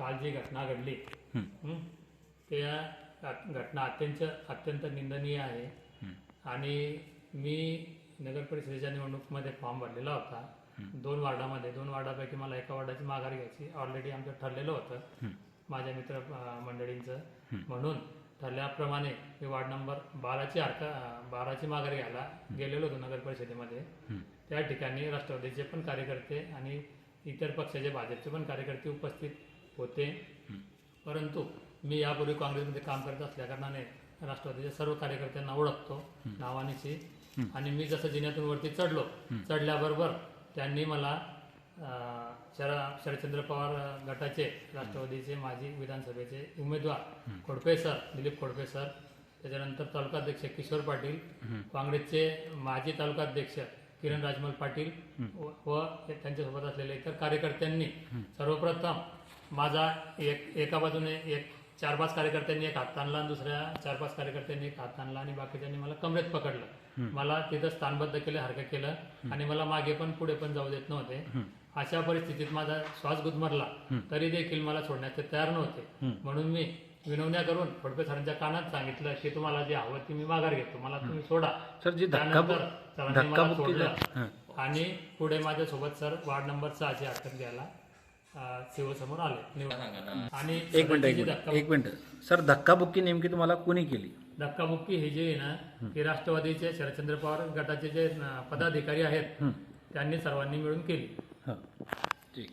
काल जी घटना घडली त्या घट- घटना अत्यंत अत्यंत निंदनीय आहे. आणि मी नगर परिषदेच्या निवडणुकीमध्ये फॉर्म भरलेला होता. दोन वार्डामध्ये दोन वार्डापैकी मला एका वार्डाची माघार घ्यायची. ऑलरेडी आमचं ठरलेलं होतं. माझ्या मित्र मंडळींचं. म्हणून ठरल्याप्रमाणे मी वार्ड नंबर बाराची हरका अं, बाराची माघार घ्यायला गेलेलो होतो नगर परिषदेमध्ये. त्या ठिकाणी राष्ट्रवादीचे पण कार्यकर्ते आणि इतर पक्षाचे भाजपचे पण कार्यकर्ते उपस्थित होते. परंतु मी यापूर्वी काँग्रेसमध्ये काम करत असल्याकारणाने राष्ट्रवादीच्या सर्व कार्यकर्त्यांना ओळखतो नावानिशी. आणि मी जसं जिन्यातून वरती चढलो चढल्याबरोबर त्यांनी मला शर शरदचंद्र पवार गटाचे राष्ट्रवादीचे माजी विधानसभेचे उमेदवार खोडपे सर दिलीप खोडपे सर त्याच्यानंतर तालुकाध्यक्ष किशोर पाटील काँग्रेसचे माजी तालुकाध्यक्ष किरण राजमल पाटील व- व त्यांच्यासोबत असलेल्या इतर कार्यकर्त्यांनी सर्वप्रथम माझा एक एका बाजूने एक चार पाच कार्यकर्त्यांनी एक हात ताणला आणि दुसऱ्या चार पाच कार्यकर्त्यांनी एक हात ताणला आणि बाकीच्यांनी मला कमरेत पकडलं. मला तिथं स्थानबद्ध केलं हरकत केलं आणि मला मागे पण पुढे पण जाऊ देत नव्हते. अशा परिस्थितीत माझा श्वास गुदमरला. तरी देखील मला सोडण्यास ते तयार नव्हते. म्हणून मी विनवण्या करून फडपे सरांच्या कानात सांगितलं की तुम्हाला जे हवं ते मी माघार घेतो. मला तुम्ही सोडा. सर जी धक्का त्यानंतर सरांनी मला सोडलं. आणि पुढे माझ्यासोबत सर वार्ड नंबर सहाची हरकत घ्यायला अं, शिवसमोर आले. आणि एक मिनिट एक मिनिट. सर धक्काबुक्की नेमकी तुम्हाला कोणी केली? धक्काबुक्की हे जे आहे ना की राष्ट्रवादीचे शरदचंद्र पवार गटाचे जे पदाधिकारी आहेत त्यांनी सर्वांनी मिळून केली. हां. ठीक.